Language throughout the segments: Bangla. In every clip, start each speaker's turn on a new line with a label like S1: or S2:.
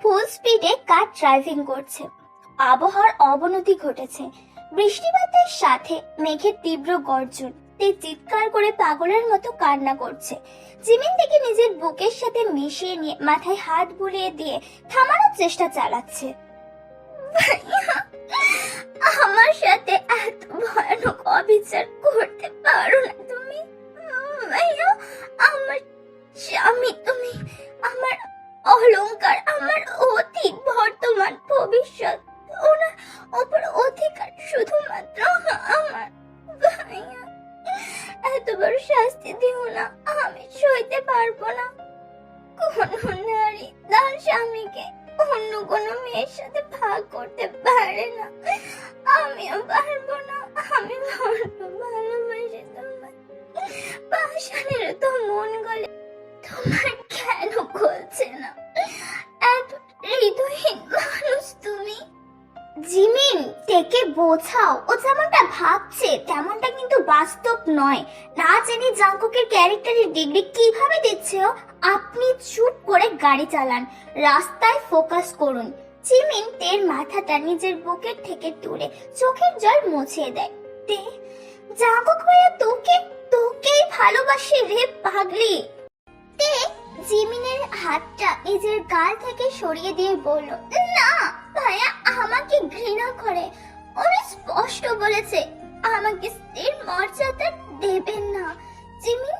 S1: ফুল স্পিডে কার ড্রাইভিং করছে। আবহাওয়ার অবনতি ঘটেছে। বৃষ্টিপাতের সাথে মেঘের তীব্র গর্জন। তে চিৎকার করে পাগলের মতো কান্না করছে। জিমিন থেকে নিজের বুকের সাথে মিশিয়ে নিয়ে মাথায় হাত বুলিয়ে দিয়ে থামানোর চেষ্টা চালাচ্ছে। আমার সাথে এত ভয়ানক অবিচার করতে পারো না তুমি। আমার স্বামী, তুমি আমার অলংকার আমার অতীত, বর্তমান, ভবিষ্যৎ, ওনার ওপর অধিকার শুধুমাত্র আমার। এত বড় শাস্তি দিও না, আমি সইতে পারব না। কোন নারী, তার স্বামীকে অন্য কোনো মেয়ের সাথে ভাগ করতে পারে না। আমিও পারব না, আমি ভালোবাসি তোমায়। পাশানের তো মন গলে, তোমার বোঝাও। ও যেমনটা ভাবছে, তেমনটা কিন্তু বাস্তব নয়। না জেনে জাঙ্কুকের ক্যারেক্টারের ডিগ্রি কীভাবে দিচ্ছে? আপনি চুপ করে গাড়ি চালান, রাস্তায় ফোকাস করুন। জিমিন তের মাথাটা নিজের বুকের থেকে তুলে চোখের জল মুছে দেয়। তে জাঙ্কুক ভাইয়া তোকে, তোকেই ভালোবাসি রে পাগলি। তে, জিমিনের হাতটা নিজের গাল থেকে সরিয়ে দিয়ে বলল, না, ভাইয়া, আমাকে ঘৃণা করে। উনি স্পষ্ট বলেছে, আমাকে স্ত্রীর মর্যাদা দেবেন না। জিমিন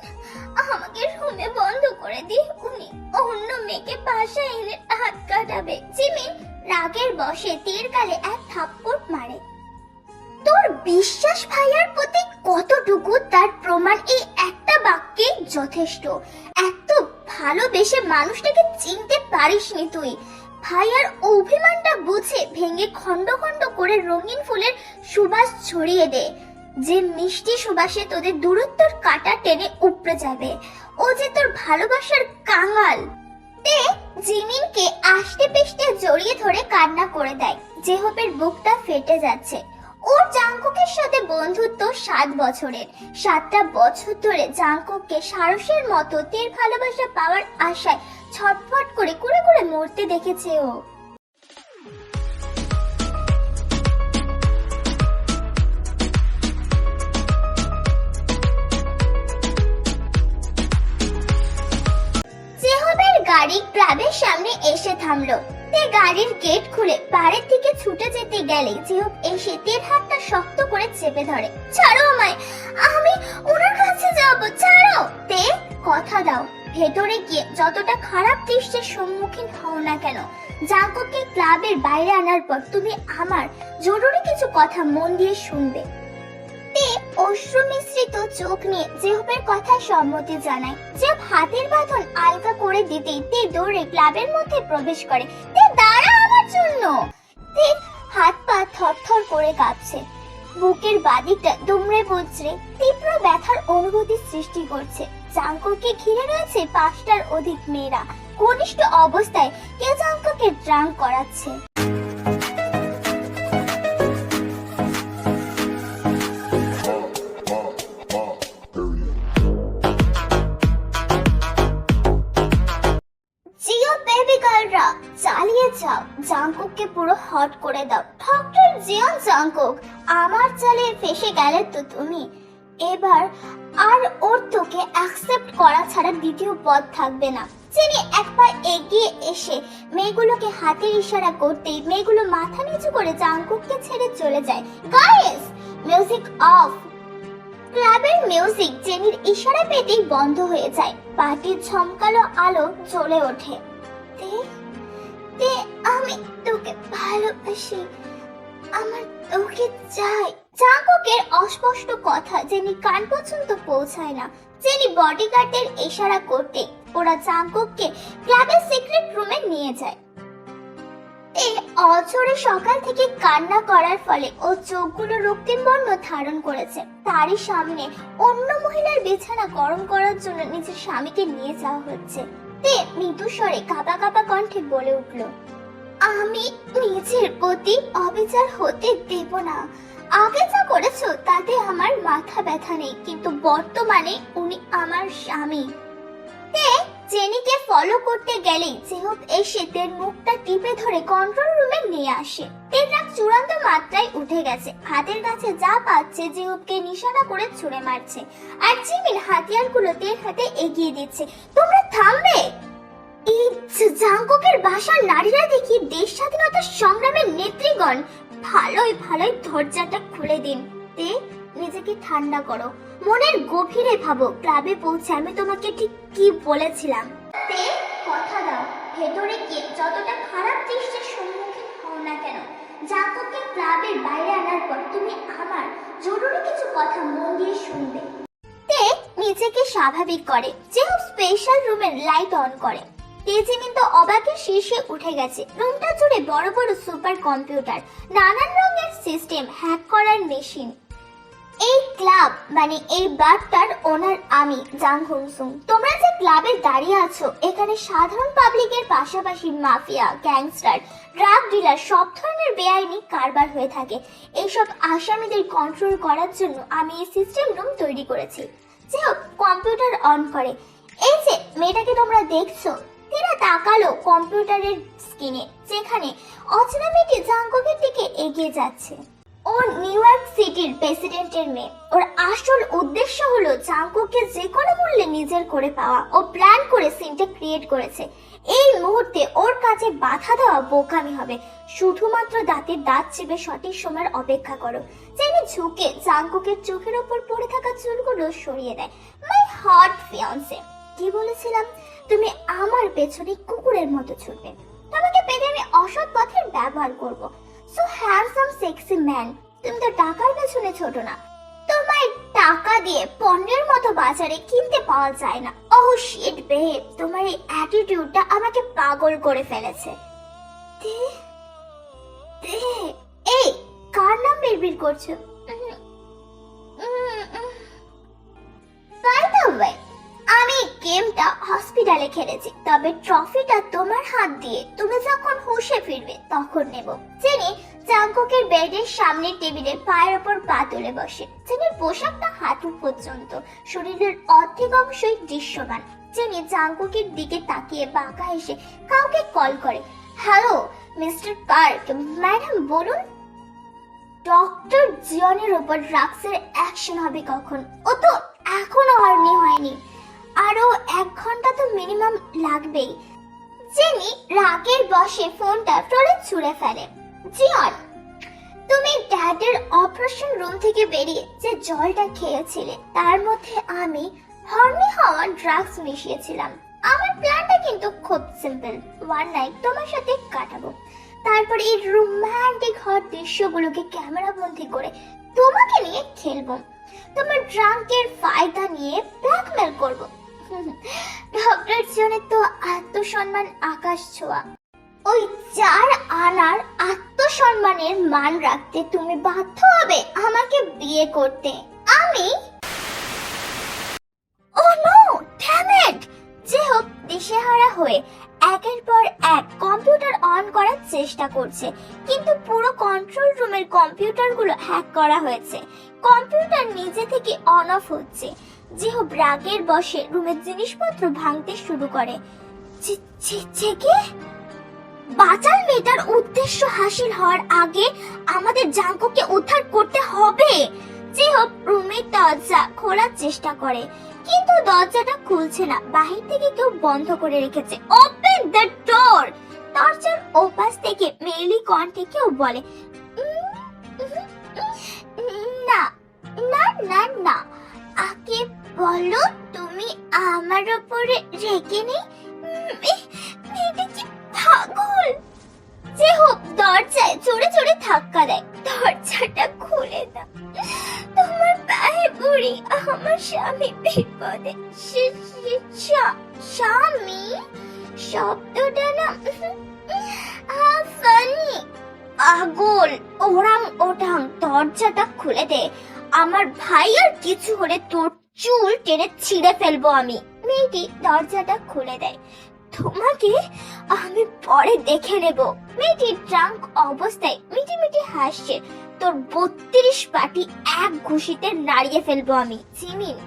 S1: আমাকে রুমে বন্ধ করে দিয়ে উনি অন্য মেয়েকে পাশে এনে হাত কাটাবে। জিমিন রাগের বসে তীর গালে এক থাপ্পড় মারে। তোর বিশ্বাস ভাইয়ার প্রতি কতটুকু তার প্রমাণ? এই একটা বাক্যে যথেষ্ট। এত ভালোবেসে মানুষটাকে চিনতে পারিসনি তুই। ভাইয়ার অভিমানটা বুঝে ভেঙে খণ্ড খণ্ড করে রঙিন ফুলের সুবাস ছড়িয়ে দে। যে মিষ্টি সুবাসে তোদের দূরত্বর কাটা টেনে উপড়ে যাবে। ও যে তোর ভালোবাসার কাঙাল। তে জিমিনকে আষ্টে পেষ্টে জড়িয়ে ধরে কান্না করে দেয়। জেহবের বুকটা ফেটে যাচ্ছে। ওর জাঙ্কুকের সাথে বন্ধুত্ব সাত বছরের। সাতটা বছর ধরে জাঙ্কুককে সারসের মতো তের ভালোবাসা পাওয়ার আশায় ছটফট করে কুড়ে কুড়ে মরতে দেখেছে ও। গাড়ি ক্লাবের সামনে এসে থামলো। তে গাড়ির গেট খুলে বাড়ির দিকে ছুটে যেতে গেলে জেহব এসে তের হাতটা শক্ত করে চেপে ধরে, ছাড়ো আমায়, আমি ওনার কাছে যাব, ছাড়ো! তে, কথা দাও, ভেতরে গিয়ে যতটা খারাপ দৃশ্যের সম্মুখীন হও না কেন জাঙ্কুককে ক্লাবের বাইরে আনার পর তুমি আমার জরুরি কিছু কথা মন দিয়ে শুনবে। অশ্রু মিশ্রিত চোখ নিয়ে জেহবের কথা সম্মতি জানায়। জেহব হাতের বাঁধন আলগা করে দিতেই তে দৌড়ে ক্লাবের মধ্যে প্রবেশ করে। তে দাঁড়া আমার জন্য! তে হাত পা থরথর করে কাঁপছে। বুকের বাদিকটা দুমড়ে মুচড়ে তীব্র ব্যথার অনুভূতি সৃষ্টি করছে। জাঙ্কুকে ঘিরে রয়েছে পাঁচটার অধিক মেয়েরা। কনিষ্ঠ অবস্থায় কেউ জাঙ্কুকে ড্রাঙ্ক করাচ্ছে? হট করে দাও। ডক্টর জিয়ন জাঙ্কুক আমার চালে ফেসে গেলে তো তুমি। এবার আর ওর তোকে অ্যাকসেপ্ট করা ছাড়া দ্বিতীয় পথ থাকবে না। যিনি এক পা এগিয়ে এসে মেয়েগুলোকে হাতের ইশারা করতেই মেয়েগুলো মাথা নিচু করে জাঙ্কুককে ছেড়ে চলে যায়। গাইস মিউজিক অফ ক্লাবের মিউজিক জেনির ইশারা পেতেই বন্ধ হয়ে যায়। পার্টির ঝমকালো আলো জ্বলে ওঠে। তে তে আমি তোকে ভালোবাসি। আমার তোকে চাই। জাঙ্কুকের অস্পষ্ট কথা জেনি কান পর্যন্ত পৌঁছায় না জেনি বডিগার্ডের ইশারা করতে ওরা জাঙ্কুককে ক্লাবের সিক্রেট রুমে নিয়ে যায়। এ অঝরে সকাল থেকে কান্না করার ফলে ও চোখগুলো রক্তিম বর্ণ ধারণ করেছে। তারই সামনে অন্য মহিলার বিছানা গরম করার জন্য নিজের স্বামীকে নিয়ে যাওয়া হচ্ছে। তে মৃদু স্বরে কাঁপা কাঁপা কণ্ঠে বলে উঠল, আমি নিজের প্রতি অবিচার হতে দেব না। আগে যা করেছ, তাতে আমার মাথা ব্যথা নেই, কিন্তু বর্তমানে উনি আমার স্বামী। জেনিকে ফলো করতে গেলেই জেহব এসে তের মুখটা টিপে ধরে কন্ট্রোল রুমে নিয়ে আসে। তের চূড়ান্ত মাত্রায় উঠে গেছে। হাতের কাছে যা পাচ্ছে জেহবকে নিশানা করে ছুড়ে মারছে। আর জিমিন হাতিয়ারগুলো তের হাতে এগিয়ে দিচ্ছে। তোমরা থামবে? এই জ- জাঙ্কুকের বাসার নারীরা দেখি দেশ স্বাধীনতা সংগ্রামের নেত্রীগণ ভালোই ভালোই দরজাটা খুলে দিন। তে, নিজেকে ঠান্ডা করো। মনের গভীরে ভাবো ক্লাবে পৌঁছে আমি তোমাকে ঠিক কি বলেছিলাম। তে কথা দাও। ভেতরে গিয়ে যতটা খারাপ দৃশ্যের সম্মুখীন হও না কেন জাঙ্কুককে ক্লাবের বাইরে আনার পর তুমি আমার জরুরি কিছু কথা মন দিয়ে শুনবে। তে নিজেকে স্বাভাবিক করে যেহেতু স্পেশাল রুমের লাইট অন করে। তেজিমিন তো অবাকের শীর্ষে উঠে গেছে রুমটা জুড়ে বড় বড় সুপার কম্পিউটার নানান রঙের সিস্টেম হ্যাক করার মেশিন এই ক্লাব মানে এই বারটার ওনার আমি জাং হুনসুং তোমরা যে ক্লাবে দাঁড়িয়ে আছো, এখানে সাধারণ পাবলিকের পাশাপাশি মাফিয়া, গ্যাংস্টার, ড্রাগ ডিলার, সব ধরনের বেআইনি কারবার হয়ে থাকে। এইসব আসামিদের কন্ট্রোল করার জন্য আমি এই সিস্টেম রুম তৈরি করেছি। যে হোক কম্পিউটার অন করে। এই যে, মেয়েটাকে তোমরা দেখছ, তীরা তাকালো কম্পিউটারের স্ক্রিনে যেখানে অচেনা মেয়েটি জাঙ্গকের দিকে এগিয়ে যাচ্ছে। ও নিউ ইয়র্ক সিটির প্রেসিডেন্টের মেয়ে। ওর আসল উদ্দেশ্য হলো জাঙ্কুকে যে কোনো মূল্যে নিজের করে পাওয়া ও প্ল্যান করে সিনটা ক্রিয়েট করেছে। এই মুহূর্তে ওর কাছে বাধা দেওয়া বোকামি হবে। শুধুমাত্র দাঁতের দাঁত চেপে সঠিক সময়ের অপেক্ষা করো। যেন ঝুঁকে জাঙ্কুকের চোখের ওপর পড়ে থাকা চুলগুলো সরিয়ে দেয়। মাই হট ফিয়ান্সে কি বলেছিলাম? তুমি আমার পেছনে কুকুরের মতো ছুটবে। তোমাকে পেতে আমি অসৎ পথের ব্যবহার করব। সো হ্যান্ডসাম সেক্সি ম্যান তুমি তো টাকার পেছনে ছোট না। তোমার টাকা দিয়ে পণ্যের মতো বাজারে কিনতে পাওয়া যায় না। ও শিট বেব তোমার এই অ্যাটিটিউডটা আমাকে পাগল করে ফেলেছে। এই, কার নাম বিড়বিড় করছ? বাই আমি গেমটা হসপিটালে খেলেছি। তবে ট্রফিটা তোমার হাত দিয়ে, তুমি যখন হুঁশে ফিরবে তখন নেব। জেনি জাঙ্কুকের বেডের সামনে টেবিলে পায়ের ওপর পা তুলে বসে। জেনির পোশাকটা হাঁটু পর্যন্ত, শরীরের অর্ধেক অংশই দৃশ্যমান। জেনি জাঙ্কুকের দিকে তাকিয়ে বাঁকা এসে কাউকে কল করে, হ্যালো, মিস্টার পার্ক, ম্যাডাম, বলুন? ডক্টর জিয়নের ওপর ড্রাগসের অ্যাকশন হবে কখন? ও তো এখনও হয়নি হয়নি। আরও এক ঘণ্টা তো মিনিমাম লাগবেই। জেনি রাগের বসে ফোনটা ফ্লোরে ছুঁড়ে ফেলে। জিয়ন, তুমি ড্যাডের অপারেশন রুম থেকে বেরিয়ে যে জলটা খেয়েছিলে, তার মধ্যে আমি হর্নি হওয়া ড্রাগস মিশিয়েছিলাম। আমার প্ল্যানটা কিন্তু খুব সিম্পল ওয়ান নাইট তোমার সাথে কাটাবো। তারপর এই রোমান্টিক হট দৃশ্যগুলোকে ক্যামেরা বন্দি করে তোমাকে নিয়ে খেলব। তোমার ড্রাঙ্কের ফায়দা নিয়ে ব্ল্যাকমেল করব। ডক্টর জনের তো আত্মসম্মান আকাশ ছোঁয়া। ওই চার আনার আত্মসম্মানের মান রাখতে তুমি বাধ্য হবে আমাকে বিয়ে করতে। আমি ও নো ড্যাম যে হোক, দিশেহারা হয়ে একের পর এক কম্পিউটার অন করার চেষ্টা করছে, কিন্তু পুরো কন্ট্রোল রুমের কম্পিউটারগুলো হ্যাক করা হয়েছে। কম্পিউটার নিজে থেকে অন অফ হচ্ছে। যেহ ব্রাগের বসে রুমের জিনিসপত্র ভাঙতে শুরু করে। চে- চে- মেয়েটার উদ্দেশ্য হাসিল হওয়ার আগে আমাদের জাঙ্কুকে উদ্ধার করতে হবে। হোক রুমের দরজা খোলার চেষ্টা করে কিন্তু দরজাটা খুলছে না। বাহির থেকে কেউ বন্ধ করে রেখেছে। ওপেন দ্য ডোর দরজার ওপাশ থেকে মেলি কণ্ঠে কেউ বলে "উম, উম, উম, না না না না। আগে বলো, তুমি আমার উপরে রেগে নেই? পাগল? যে হোক, দরজায় জোরে জোরে ধাক্কা দেয়। দরজাটা খুলে দাও। তোমার পায়ে পড়ি, আমার স্বামী বিপদে। স্বামী? শব্দটা না ফানি পাগল, ওরাং ওটাং, দরজাটা খুলে দে। আমার ভাই আর কিছু হলে তোর চুল টেনে ছিঁড়ে ফেলব আমি। মেয়েটি দরজাটা খুলে দেয়। তোমাকে আমি পরে দেখে নেব। মেয়েটি ট্রাঙ্ক অবস্থায় মিটি মিটি হাসছে। তোর বত্রিশ পাটি এক ঘুষিতে নাড়িয়ে ফেলব আমি, জিমিন।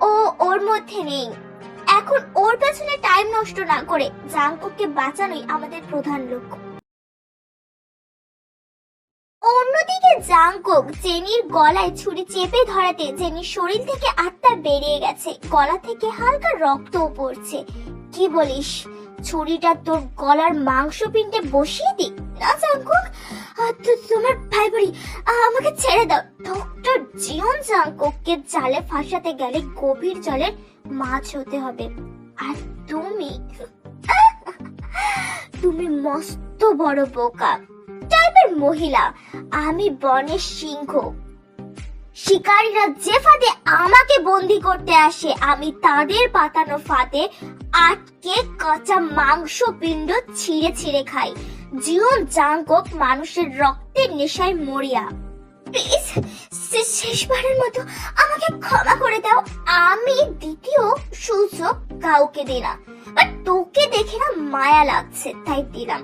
S1: ও ওর মধ্যে নেই। এখন ওর পেছনে টাইম নষ্ট না করে জাংকুককে বাঁচানোই আমাদের প্রধান লক্ষ্য। অন্যদিকে জাংকুক জেনির গলায় ছুরি চেপে ধরাতে জেনির শরীর থেকে আত্মা বেরিয়ে গেছে। গলা থেকে হালকা রক্তও পড়ছে। কি বলিস? ছুরিটা তোর গলার মাংস মাংসপিণ্ডে বসিয়ে দি। না জাংকুক তোমার ভাই বলি আমাকে ছেড়ে দাও। ডক্টর জিয়ন জাংকুককে জালে ফাঁসাতে গেলে গভীর জলের মাছ হতে হবে। আর তুমি তুমি মস্ত বড় বোকা। টাইপের মহিলা। আমি বনের সিংহ। শিকারীরা যে ফাঁদে আমাকে বন্দি করতে আসে, আমি তাদের পাতানো ফাঁদে আটকে কাঁচা মাংস পিণ্ড ছিঁড়ে ছিঁড়ে খাই। জীবন জাঙ্কক মানুষের রক্তের নেশায় মরিয়া। প্লিজ শেষবারের মতো আমাকে ক্ষমা করে দাও। আমি দ্বিতীয় সুযোগ কাউকে দিই বাট তোকে দেখে না মায়া লাগছে, তাই দিলাম।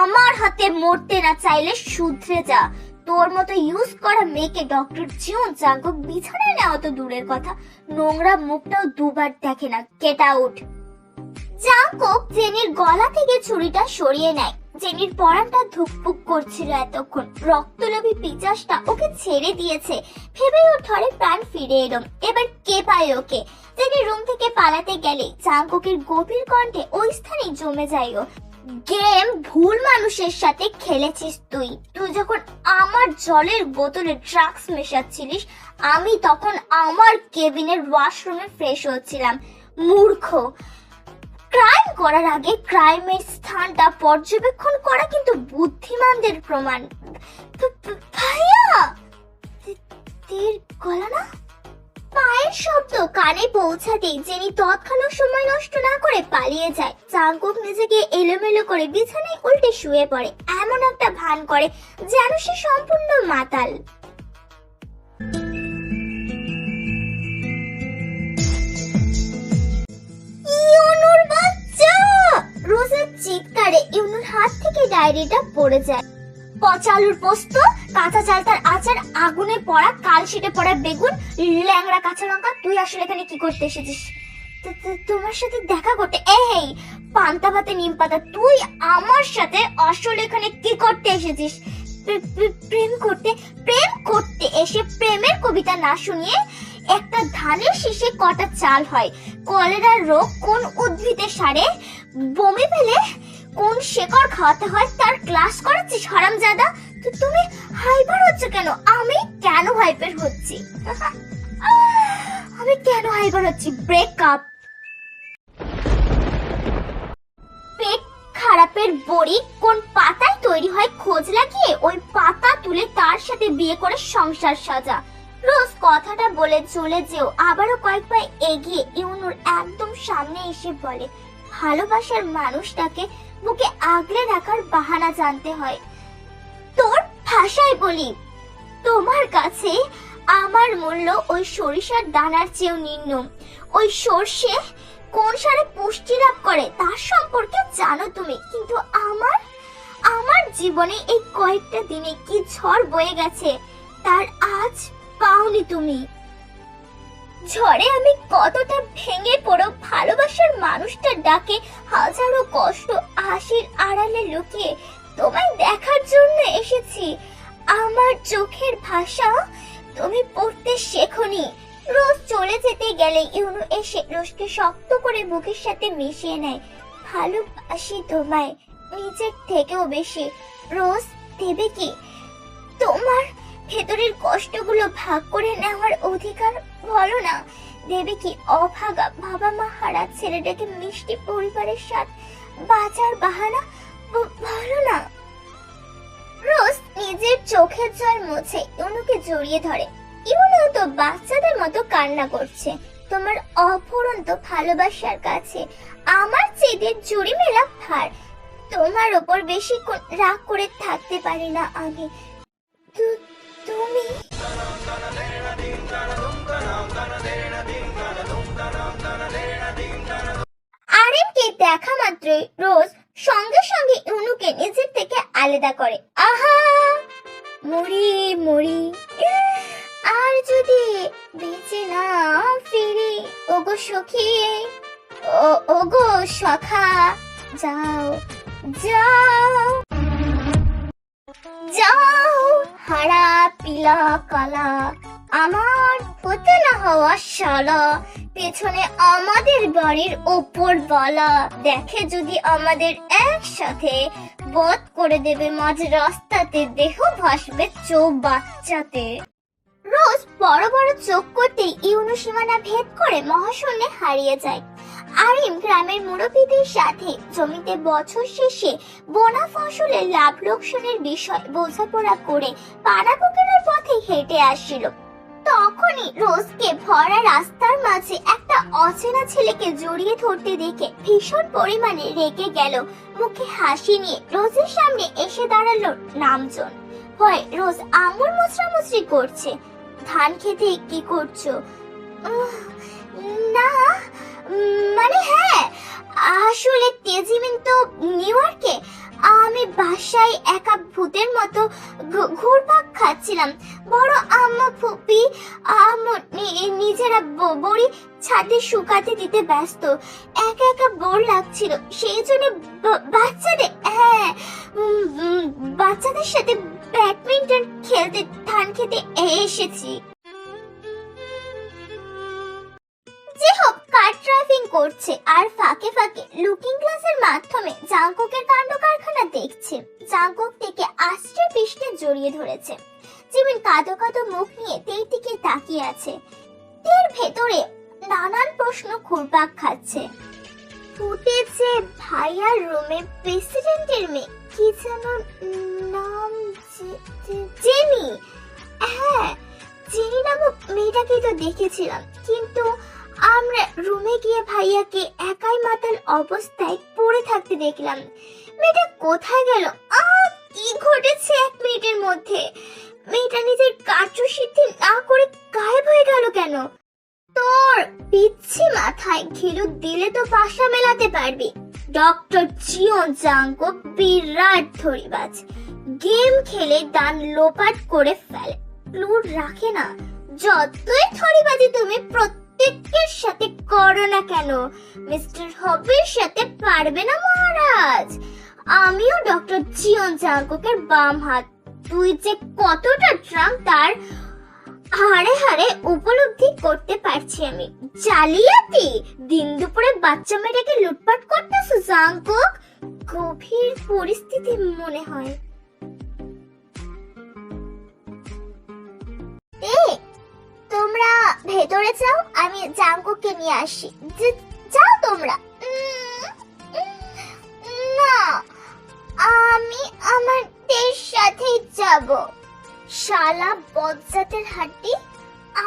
S1: আমার হাতে মরতে না চাইলে শুধরে যা। তোর মতো ইউজ করা মেয়েকে ডক্টর জিওন জাঙ্কক বিছানায় নেওয়া তো দূরের কথা। নোংরা মুখটাও দুবার দেখে না। গেট আউট জাঙ্কক জেনির গলা থেকে ছুরিটা সরিয়ে নেয়। জেনির পরানটা ধুকপুক করছিল এতক্ষণ। রক্তলোভী পিচাসটা ওকে ছেড়ে দিয়েছে। ভেবে ওর ধরে প্রাণ ফিরে এলো। এবার কে পায় ওকে? জেনি রুম থেকে পালাতে গেলে জাঙ্কুকের গভীর কণ্ঠে ওই স্থানে জমে যায় ও। গেম, ভুল মানুষের সাথে খেলেছিস তুই। তুই যখন আমার জলের বোতলে ড্রাগস মেশাচ্ছিলিস, আমি তখন আমার কেবিনের ওয়াশরুমে ফ্রেশ হচ্ছিলাম। মূর্খ। ক্রাইম করার আগে ক্রাইমের স্থানটা পর্যবেক্ষণ করা কিন্তু বুদ্ধিমানদের প্রমাণ। ভাইয়া তীর গলা না? পায়ের শব্দ কানে পৌঁছাতেই জেনি তৎক্ষণাৎ সময় নষ্ট না করে পালিয়ে যায়, চাঙ্কুক নিজেকে এলোমেলো করে বিছানায় উল্টে শুয়ে পড়ে। এমন একটা ভান করে যেন সে সম্পূর্ণ মাতাল। চিৎকারে ইউনুর হাত থেকে ডায়েরিটা পড়ে যায়। পচালুর পোস্ত, কাঁচা চালতার আচার, আগুনে পড়া, কাল কালশিটে পড়া বেগুন, ল্যাংড়া কাঁচা লঙ্কা, তুই আসলে এখানে কি করতে এসেছিস? তোমার সাথে দেখা করতে এই পান্তা ভাতে নিম পাতা, তুই আমার সাথে আসলে এখানে কি করতে এসেছিস? প্রে- প্রে- প্রেম করতে প্রেম করতে এসে প্রেমের কবিতা না শুনিয়ে একটা ধানের শীষে কটা চাল হয়। কলেরার রোগ কোন উদ্ভিদে সারে? বমি পেলে কোন শেকড় খাওয়াতে হয় তার ক্লাস করাচ্ছিস, হারামজাদা? তো তুমি হাইপার হচ্ছে কেন? আমি কেন হাইপার হচ্ছি? আমি কেন হাইপার হচ্ছি? ব্রেক আপ পেট খারাপের বড়ি কোন পাতায় তৈরি হয় খোঁজ লাগিয়ে ওই পাতা তুলে তার সাথে বিয়ে করে সংসার সাজা। রোজ কথাটা বলে চলে যেও, আবারও কয়েক পা এগিয়ে ইউনুর একদম সামনে এসে বলে ভালোবাসার মানুষটাকে বুকে আগলে রাখার বাহানা জানতে হয়। তোর ভাষায় বলি, তোমার কাছে আমার মূল্য ওই সরিষার দানার চেয়েও নিম্ন। ওই সর্ষে কোন সারে পুষ্টি লাভ করে তার সম্পর্কে জানো তুমি, কিন্তু আমার আমার জীবনে এই কয়েকটা দিনে কি ঝড় বয়ে গেছে, তার আজ পাওনি তুমি। ঝড়ে আমি কতটা ভেঙে পড়ো, ভালোবাসার মানুষটার ডাকে, হাজারো কষ্ট হাসির আড়ালে লুকিয়ে তোমায় দেখার জন্য এসেছি। আমার চোখের ভাষা তুমি পড়তে শেখনি। রোজ চলে যেতে গেলে ইউনু এসে রোজকে শক্ত করে বুকের সাথে মিশিয়ে নেয়। ভালোবাসি তোমায়, নিজের থেকেও বেশি। রোজ দেবে কি? তোমার ভেতরের কষ্টগুলো ভাগ করে নেওয়ার অধিকার বলো না দেবে কি অভাগা বাবা মা হারা ছেলেটাকে মিষ্টি পরিবারের সাথে বাঁচার বাহানা? বলো না। রোজ নিজের চোখের জল মুছে ইউনুকে জড়িয়ে ধরে। ইউনু তো বাচ্চাদের মতো কান্না করছে। তোমার অফুরন্ত ভালোবাসার কাছে আমার চেয়ে জুড়ি মেলা ভার। তোমার ওপর বেশিক্ষণ রাগ করে থাকতে পারি না তু- তুমি? আরেমকে দেখা মাত্রই রোজ সঙ্গে সঙ্গে ইউনুকে নিজের থেকে আলাদা করে। আহা! মরি মরি আর যদি বেঁচে না ফিরি, ওগো সখী। ওগো সখা, যাও যাও। যাও, হারা পিলা আমার হওয়া পেছনে আমাদের বাড়ির ওপর বালা, দেখে যদি আমাদের একসাথে বধ করে দেবে মাঝ রাস্তাতে, দেহ ভাসবে চোখ বাচ্চাতে। রোজ বড় বড় চোখ করতেই ইউনু সীমানা ভেদ করে মহাশূন্যে হারিয়ে যায়। আরিম গ্রামের মুরব্বীদের সাথে জমিতে বছর শেষে বোনা ফসলের লাভ লোকসানের বিষয় বোঝাপড়া করে পাড়া পুকুরের পথে হেঁটে আসছিল। তখনই রোজকে ভরা রাস্তার মাঝে একটা অচেনা ছেলেকে জড়িয়ে ধরতে দেখে ভীষণ পরিমাণে রেগে গেল। মুখে হাসি নিয়ে রোজের সামনে এসে দাঁড়াল নামজন। হয় রোজ আঙুল মুচড়ামুচড়ি করছে। ধান খেতে কি করছ? না মানে হ্যাঁ আসলে তেজিমিন তো নিউ ইয়র্কে আমি বাসায় একা ভূতের মতো ঘুরপাক খাচ্ছিলাম। বড় আম্মা ফুপি, আম্মু নিজেরা বড়ি ছাদে শুকাতে দিতে ব্যস্ত। একা একা বোর লাগছিল। সেই জন্য বাচ্চাদের হ্যাঁ বাচ্চাদের সাথে ব্যাডমিন্টন খেলতে, ধান খেতে এসেছি। কার ড্রাইভিং করছে? আর ফাঁকে ফাঁকে লুকিং গ্লাসের মাধ্যমে জাঙ্কুকের কাণ্ড কারখানা দেখছে। জাঙ্কুক থেকে আষ্টে পৃষ্ঠে জড়িয়ে ধরেছে। জিমিন কাদো কাদো মুখ নিয়ে তের দিকে তাকিয়ে আছে। তের ভেতরে নানান প্রশ্ন ঘুরপাক খাচ্ছে। ফুটেছে ভাইয়ার রুমে প্রেসিডেন্টের মেয়ে। কি যেন নাম জেনি। হ্যাঁ জেনি নামক মেয়েটাকে তো দেখেছিলাম। কিন্তু আমরা রুমে গিয়ে ভাইয়াকে একাই মাতাল অবস্থায় পড়ে থাকতে দেখলাম। মেয়েটা কোথায় গেল? আহ, কি ঘটেছে এক মিনিটের মধ্যে? মেয়েটা নিজের কার্য সিদ্ধি না করে গায়েব হয়ে গেল কেন? তোর পিচ্ছি মাথায় ঘিলু দিলে তো পাশা মেলাতে পারবি। ডক্টর জিওন জাঙ্কো বিরাট ধরিবাজ গেম খেলে দান লোপাট করে ফেলে। লুট রাখে না। যতই থরিবাজি তুমি প্রত্যেকের সাথে করো না কেন? মিস্টার হবির সাথে পারবে না মহারাজ। আমিও ডক্টর জিয়ন জাঙ্কুকের বাম হাত। তুই যে কতটা ট্রাম তার হাড়ে হাড়ে উপলব্ধি করতে পারছি আমি। জালিয়াতি! দিন দুপুরে বাচ্চা মেয়েটাকে লুটপাট করতেছ জাঙ্কুক? গভীর পরিস্থিতি মনে হয়। তোমরা ভেতরে যাও, আমি জাঙ্কুককে নিয়ে আসি। যাও তোমরা। না, আমি আমাদের সাথেই যাব। শালা বজ্জাতের হাড্ডি,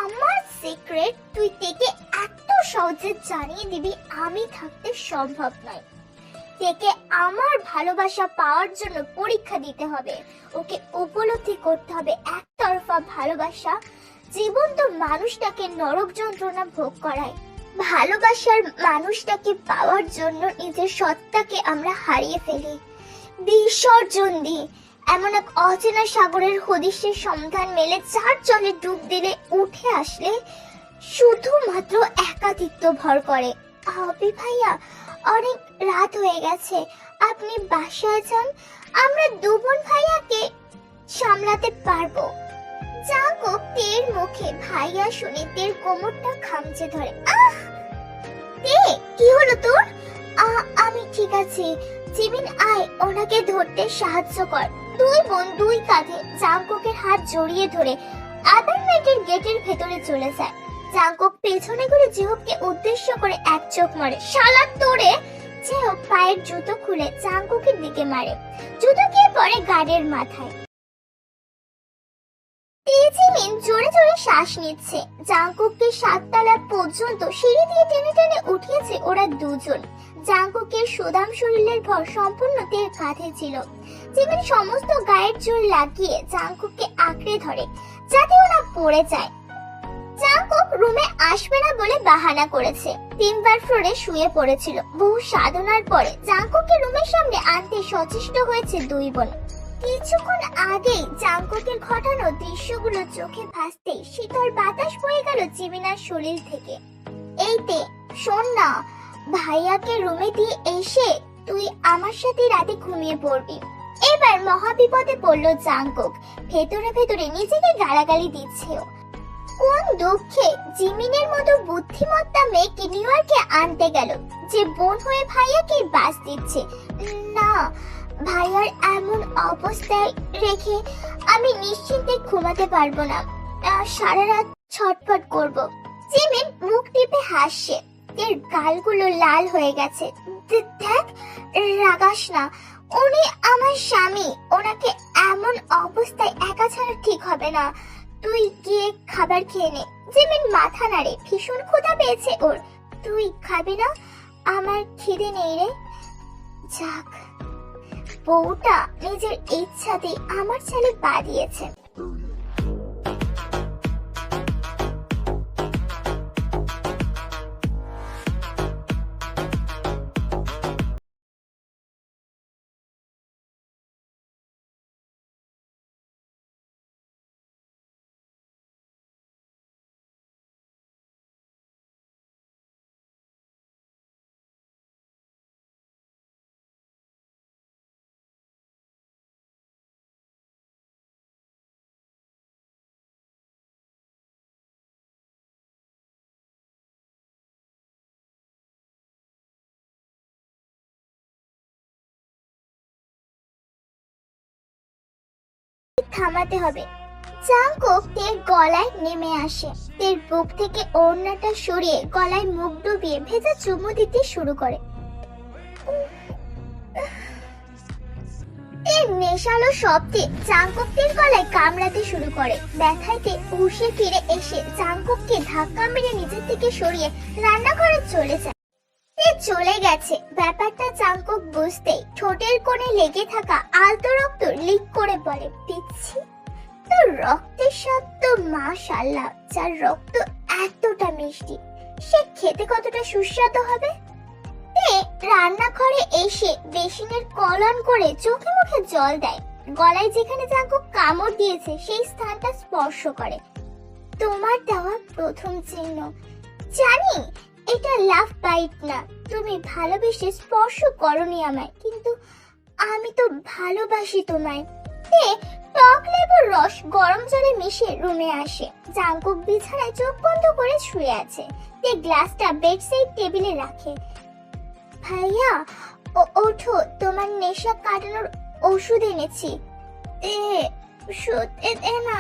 S1: আমার সিক্রেট তুই থেকে এত সহজে জানিয়ে দিবি আমি থাকতে সম্ভব নয়। থেকে আমার ভালোবাসা পাওয়ার জন্য পরীক্ষা দিতে হবে। ওকে উপলব্ধি করতে হবে একতরফা ভালোবাসা জীবন্ত মানুষটাকে নরক যন্ত্রণা ভোগ করায়। ভালোবাসার মানুষটাকে পাওয়ার জন্য নিজের সত্তাকে আমরা হারিয়ে ফেলি। বিসর্জন দিই। এমন এক অচেনা সাগরের হদিশের সন্ধান মেলে চার জলে ডুব দিলে, উঠে আসলে শুধুমাত্র একাকিত্ব ভর করে। হবি ভাইয়া, অনেক রাত হয়ে গেছে। আপনি বাসায় যান। আমরা দুবন ভাইয়াকে সামলাতে পারব। জাগো তের মুখে ভাইয়া কোমরটা খামচে ধরে। আহ! তে, কি হলো তোর? আমি ঠিক আছি। জিমিন, আয়, ওনাকে ধরতে সাহায্য কর। দুই বোন, দুই কাঁধে হাত জড়িয়ে ধরে অ্যাপার্টমেন্টের গেটের ভেতরে চলে যায়। জাঙ্কুক পেছনে ঘুরে জিহবকে উদ্দেশ্য করে এক চোখ মারে। শালা তোরে! জিহব পায়ের জুতো খুলে জাঙ্কুকের দিকে মারে। জুতো গিয়ে পড়ে গার্ডের মাথায়। তেজিমিন জোরে জোরে শ্বাস নিচ্ছে। জাঙ্কুককে সাততলা পর্যন্ত সিঁড়ি দিয়ে টেনে টেনে উঠিয়েছে ওরা দুজন। জাঙ্কুকের সুদাম শরীরের ভর সম্পূর্ণ তের কাঁধে ছিল। জিমিন সমস্ত গায়ের জোর লাগিয়ে জাঙ্কুককে আঁকড়ে ধরে, যাতে ওরা পড়ে যায়। জাঙ্কুক রুমে আসবে না বলে বাহানা করেছে। তিনবার ফ্লোরে শুয়ে পড়েছিল। বহু সাধনার পরে জাঙ্কুকে রুমের সামনে আনতে সচেষ্ট হয়েছে দুই বোন। কিছুক্ষণ আগেই জাঙ্কুকের ঘটানো দৃশ্যগুলো চোখে ভাসতেই শীতল বাতাস বয়ে গেল জিমিনার শরীর থেকে। এইতে, শোন না, ভাইয়াকে রুমে দিয়ে এসে তুই আমার সাথে রাতে ঘুমিয়ে পড়বি। এবার মহাবিপদে পড়ল জাঙ্কুক ভেতরে ভেতরে নিজেকে গালাগালি দিচ্ছে কোন দুঃখে জিমিনের মতো বুদ্ধিমত্তা মেয়েকে নিউ ইয়র্কে আনতে গেল, যে বোন হয়ে ভাইয়াকে বাস দিচ্ছে। না ভাইয়ার এমন অবস্থায় রেখে আমি নিশ্চিন্তে ঘুমাতে পারব না। সারা রাত ছটফট করব। জিমিন মুখ টিপে হাসছে। এর গালগুলো লাল হয়ে গেছে। দেখ, রাগাস না। উনি আমার স্বামী। ওনাকে এমন অবস্থায় একা ছাড়া ঠিক হবে না। তুই গিয়ে খাবার খেয়ে নে। জিমিন মাথা নাড়ে। ভীষণ ক্ষুধা পেয়েছে ওর। তুই খাবি না? আমার খিদে নেই রে। যাক। বউটা নিজের ইচ্ছাতে আমার ছেলে পা থামাতে হবে। চাঙ্কক তের গলায় নেমে আসে। তের বুক থেকে ওড়নাটা সরিয়ে গলায় মুখ ডুবিয়ে ভেজা চুমু দিতে শুরু করে। এর নেশালো শব্দে চাঙ্কুকটির গলায় কামড়াতে শুরু করে। ব্যথাইতে হুশে ফিরে এসে চাঙ্কুককে ধাক্কা মেরে নিজের থেকে সরিয়ে রান্নাঘরে চলে যায়। চলে গেছে। ব্যাপারটা চাঙ্কুক বুঝতেই ঠোঁটের কোণে লেগে থাকা আলতো রক্ত লিক করে বলে, পিচ্ছি, তোর রক্তের স্বাদ তো মাশাল্লাহ, যার রক্ত এতটা মিষ্টি, সে খেতে কতটা সুস্বাদু হবে? তে রান্নাঘরে এসে বেসিনের কলন করে চোখে মুখে জল দেয়। গলায় যেখানে চাঙ্কুক কামড় দিয়েছে, সেই স্থানটা স্পর্শ করে। তোমার দেওয়া প্রথম চিহ্ন। জানি এটা লাভ বাইট না। তুমি ভালোবেসে স্পর্শ করনি আমায়, কিন্তু আমি তো ভালোবাসি তোমায়। তে, টক লেবুর রস গরম জলে মিশিয়ে রুমে আসে। জাঙ্কুক বিছানায় চোখ বন্ধ করে শুয়ে আছে। তে, গ্লাসটা বেডসাইড টেবিলে রাখে। ভাইয়া, ও, ওঠো, তোমার নেশা কাটানোর ওষুধ এনেছি। এ না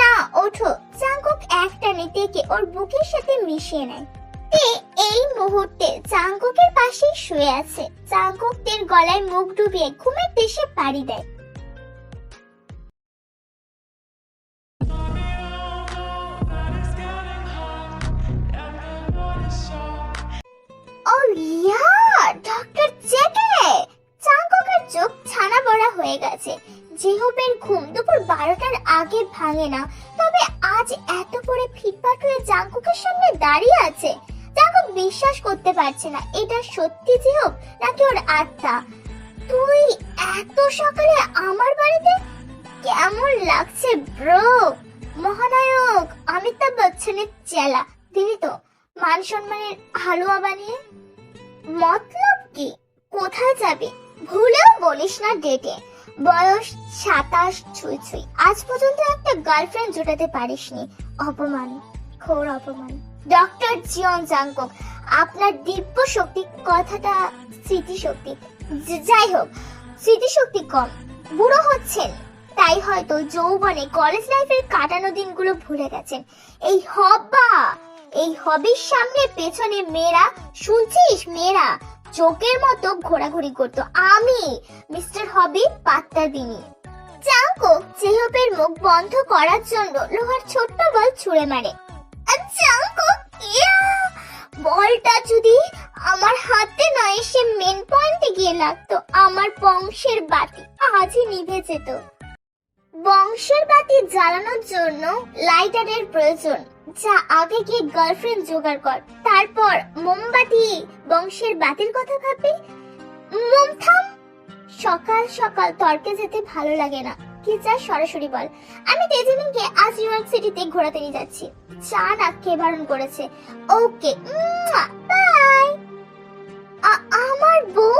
S1: না, ওঠো। জাঙ্কুক একটা নিতেকে ওর বুকের সাথে মিশিয়ে নেয়। তে এই মুহূর্তে চাঙ্কুকের পাশেই শুয়ে আছে। চাঙ্কুক গলায় মুখ ডুবিয়ে ঘুমের দেশে পাড়ি দেয়। ডক্টর জেকে চাঙ্কুকের চোখ ছানা বড়া হয়ে গেছে। জেহবের ঘুম দুপুর বারোটার আগে ভাঙে না, তবে আজ এত পরে ফিটফাট হয়ে জাঙ্কুকের সামনে দাঁড়িয়ে আছে। জাঙ্কুক বিশ্বাস করতে পারছে না। এটা সত্যি জেহব নাকি ওর আত্মা? তুই এত সকালে আমার বাড়িতে? কেমন লাগছে ব্রো? মহানায়ক অমিতাভ বচ্চনের চেলা। দিলি তো, মান সম্মানের হালুয়া বানিয়ে? মতলব কি? কোথায় যাবে? ভুলেও বলিস না ডেটে। বয়স সাতাশ ছুঁই ছুঁই। আজ পর্যন্ত একটা গার্লফ্রেন্ড জোটাতে পারিসনি। অপমান, ঘোর অপমান। ডক্টর জিয়ন জাংকক, আপনার দিব্য শক্তি কথাটা স্মৃতিশক্তি। যাই হোক, স্মৃতিশক্তি কম। বুড়ো হচ্ছেন, তাই হয়তো যৌবনে কলেজ লাইফের কাটানো দিনগুলো ভুলে গেছেন। এই হব্বা, এই হবির সামনে পেছনে মেয়েরা, শুনছিস মেয়েরা? চোখের মতো ঘোরাঘুরি করতো। আমি, মিস্টার হবি পাত্তা দিনি চাঙ্কো চেহপের মুখ বন্ধ করার জন্য লোহার ছোট্ট বল ছুঁড়ে মারে। চাঙ্কো! বলটা যদি আমার হাতে না এসে মেন পয়েন্টে গিয়ে লাগতো, আমার বংশের বাতি। আজই নিভে যেত। বংশের বাতি জ্বালানোর জন্য লাইটারের প্রয়োজন, যা আগে গিয়ে গার্লফ্রেন্ড জোগাড় কর। তারপর মোমবাতি বংশের বাতির কথা ভাববি। মোম থাম সকাল সকাল তর্কে যেতে ভালো লাগে না। কি চাস সরাসরি বল। আমি তেজিমিনকে আজ নিউইয়র্ক সিটিতে ঘোরাতে নিয়ে যাচ্ছি। চা না কে বারণ করেছে। ওকে বাই আমার বউ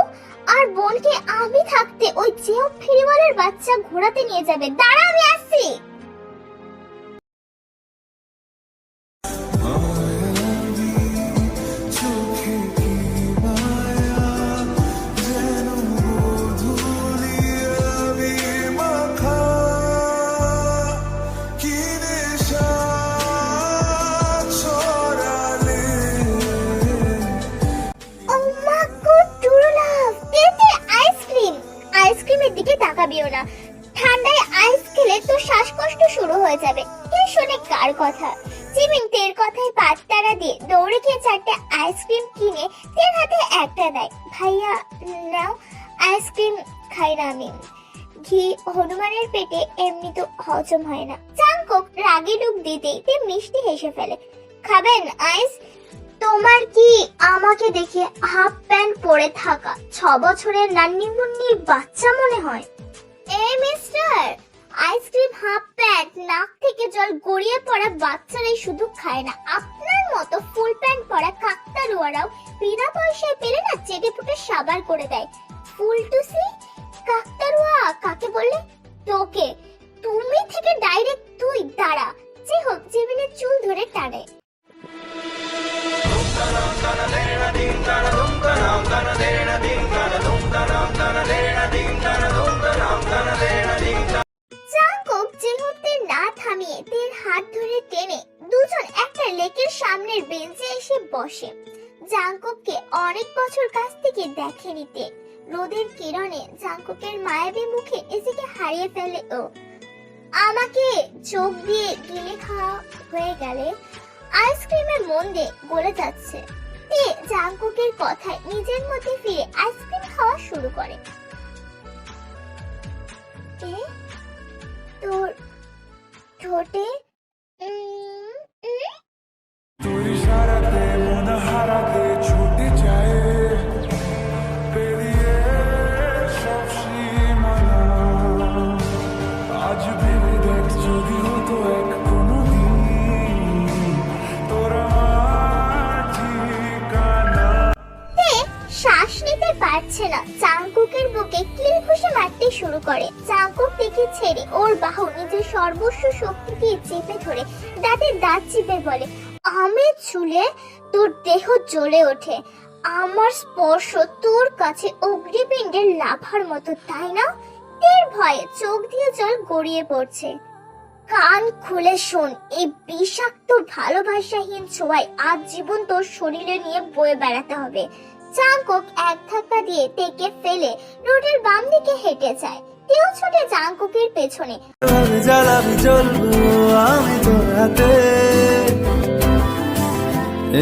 S1: আর বোনকে আমি থাকতে ওই যে ফিরিওয়ালের বাচ্চা ঘোরাতে নিয়ে যাবে। দাঁড়া, আমি আসছি। হজম হয় না। চাঙ্কক রাগে ডুব দিতেই তে মিষ্টি হেসে ফেলে। খাবেন, আইস? তোমার কি আমাকে দেখে হাফ প্যান্ট পরে থাকা ছ বছরের নান্নি মুন্নি বাচ্চা মনে হয়? এ, mister! Ice cream half pant, নাক থেকে জল গড়িয়ে পড়া বাচ্চারাই শুধু খায় না। আপনার মতো ফুল প্যান্ট পরা কাকতারুয়ারাও বিনা পয়সায় পেলে না চেটে পুটে সাবার করে দেয়। ফুল টু সি কাকতারুয়া কাকে বললে তোকে। তুমি থেকে ডাইরেক্ট তুই, দাঁড়া। যে হোক জিমিনের চুল ধরে টানে। চাঙ্কক যেহেতু না থামিয়ে হাত ধরে টেনে দুজন একটা লেকের সামনের বেঞ্চে এসে বসে। অনেক বছর কাছ থেকে দেখে নিতে রোদের কিরণে জাঙ্ককের মায়াবী মুখে এসেকে হারিয়ে ফেলে ও। আমাকে চোখ দিয়ে গিলে খাওয়া হয়ে গেলে আইসক্রিমের মন দিয়ে গলে যাচ্ছে। তে জাঙ্কুকের কথায় নিজের মধ্যে ফিরে আইসক্রিম খাওয়া শুরু করে। তোর ঠোঁটে
S2: তোর ইশারাতে মন হারাতে
S1: পারছে না। চাঙ্কুকের বুকে কিল ঘুষে মারতে শুরু করে। চাঙ্কুক থেকে ছেড়ে ওর বাহু নিজের সর্বস্ব শক্তি দিয়ে চেপে ধরে দাঁতের দাঁত চিপে বলে আমি ছুলে তোর দেহ জ্বলে ওঠে। আমার স্পর্শ তোর কাছে অগ্নিপিণ্ডের লাভার মতো, তাই না? তের ভয়ে চোখ দিয়ে জল গড়িয়ে পড়ছে। কান খুলে শোন, এই বিষাক্ত ভালোবাসাহীন ছোঁয়ায় আজ জীবন তোর শরীরে নিয়ে বয়ে বেড়াতে হবে। চাঙ্কক এক ধাক্কা দিয়ে টেকে ফেলে রোডের বাম দিকে হেঁটে যায়। তেও ছুটে চাঙ্কুকের পেছনে।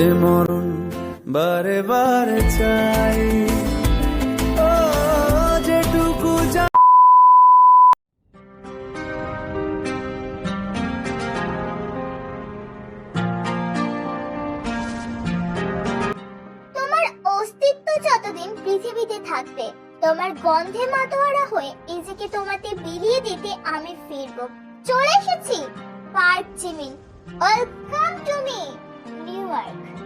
S3: এ মরণ বারে বারে চাই।
S1: যতদিন পৃথিবীতে থাকবে, তোমার গন্ধে মাতোয়ারা হয়ে নিজেকে তোমাতে বিলিয়ে দিতে আমি ফিরবো। চলে এসেছি, Park Jimin welcome to me, New York.